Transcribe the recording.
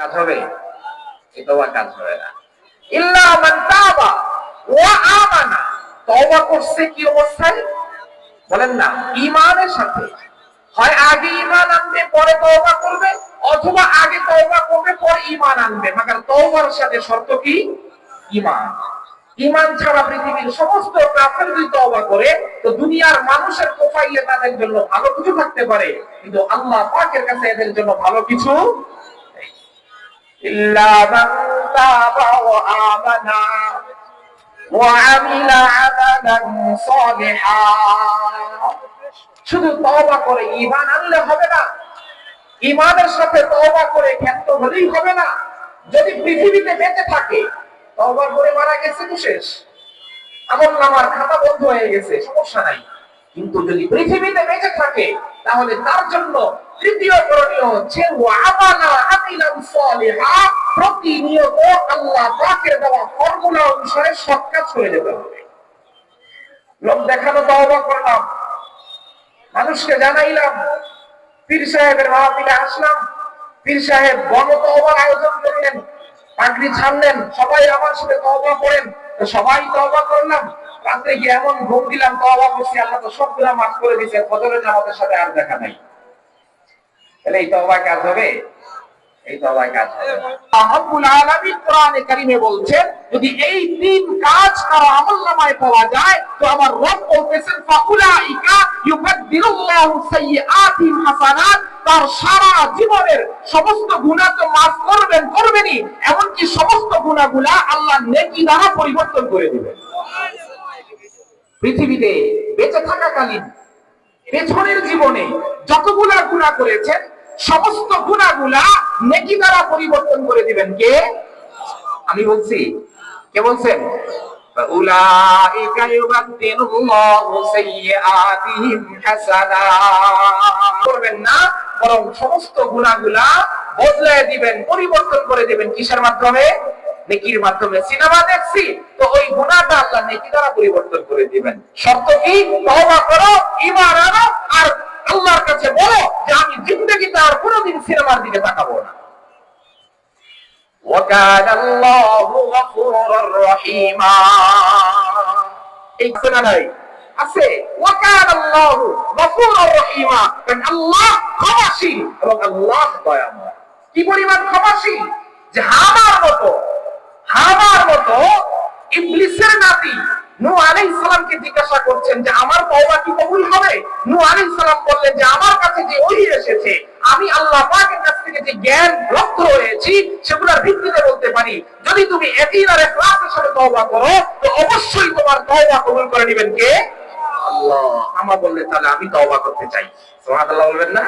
কাজ হবে? তওবা কাজ হবে না। ইল্লা মান তাবা ওয়া আমানা। তওবা করছে কি অবস্থায়? বলেন না, ঈমানের সাথে। হয় আগে ঈমান আনবে, পরে তওবা করবে, অথবা আগে তওবা করবে ঈমান আনবে। তওবার সাথে শর্ত কি? ঈমান। ঈমান ছাড়া পৃথিবীর সমস্ত কাফের যদি তওবা করে, তো দুনিয়ার মানুষের প্রোফাইলে তাদের জন্য ভালো কিছু থাকতে পারে। কিন্তু আল্লাহ পাকের কাছে এদের জন্য ভালো কিছু নেই। ইল্লা মান তাবা ওয়া আমানা وعمل عملا صالحا শুধু তওবা করে ঈমান আনলে হবে না ঈমানের সাথে তওবা করে ক্ষেত্র হলেই হবে না যদি পৃথিবীতে বেঁচে থাকে তওবা করে মারা গেছে তো শেষ আমল নামার খাতা বন্ধ হয়ে গেছে সমস্যা নাই কিন্তু যদি পৃথিবীতে বেঁচে থাকে, তাহলে তার জন্য তৃতীয় করণীয় হচ্ছে প্রতিনিয়ত আল্লাহ পাকের দেওয়া ফর্মুলা অনুসারে সৎ কাজ যেতে হবে। লোক দেখানো তওবা করলাম। মানুষকে জানাইলাম, পীর সাহেবের মাহফিলে আসলাম। পীর সাহেব গণ তওবার আয়োজন করলেন, পাগড়ি ছাড়লেন, সবাই আমার সাথে তওবা করেন। সবাই তওবা করলাম। রাত্রে গিয়ে এমন ঘুম দিলাম, তওবা করছি, আল্লাহ তো সবগুলা মাফ করে দিয়েছে, ফজরের জামাতের সাথে আর দেখা নাই। তাহলে এই কাজ হবে? তো তার সারা জীবনের সমস্ত গুনাহ তো মাফ করবেন এমনকি সমস্ত গুনাহগুলা আল্লাহ নেকি দ্বারা পরিবর্তন করে দিবেন। পৃথিবীতে বেঁচে থাকাকালীন, পেছনের জীবনে যতগুলা গুণা করেছেন, সমস্ত গুণাগুলা নেকি দ্বারা পরিবর্তন করে দিবেন কে? আমি বলছি, কে বলছেন? পরিবর্তন করে দিবেন কিসের মাধ্যমে? নেকির মাধ্যমে সিনেমা দেখছি তো ওই গুণাটা আল্লাহ নেকি দ্বারা পরিবর্তন করে দিবেন শর্ত কি তওবা করো ঈমান আনো আর আল্লাহর কাছে বলো যে আমি জিন্দেগিতে আর কোনোদিন সিনেমার দিকে তাকাবো না وكان الله غفورا رحيما এই শোনা নাই আছে وكان الله غفورا رحيما কারণ আল্লাহ ক্ষমাশীল এবং আল্লাহ দয়াময় কি পরিমাণ ক্ষমাশীল যে হামার মতো হামার মতো ইবলিসের নাতি নূহ আলাইহিস সালামকে জিজ্ঞাসা করছেন যে আমার তওবা কি কবুল হবে? নূহ আলাইহিস সালাম বললেন যে আমার কাছে যে ওহী এসেছে, আমি আল্লাহ পাকের কাছ থেকে যে জ্ঞান হয়েছি, সেগুলোর ভিত্তিতে বলতে পারি। যদি তুমি আর ইখলাসের সাথে তওবা করো, তো অবশ্যই তোমার তওবা কবুল করে নেবেন কে? আল্লাহ। আমা তাহলে আমি তওবা করতে চাই। সুবহানাল্লাহ বলবেন না?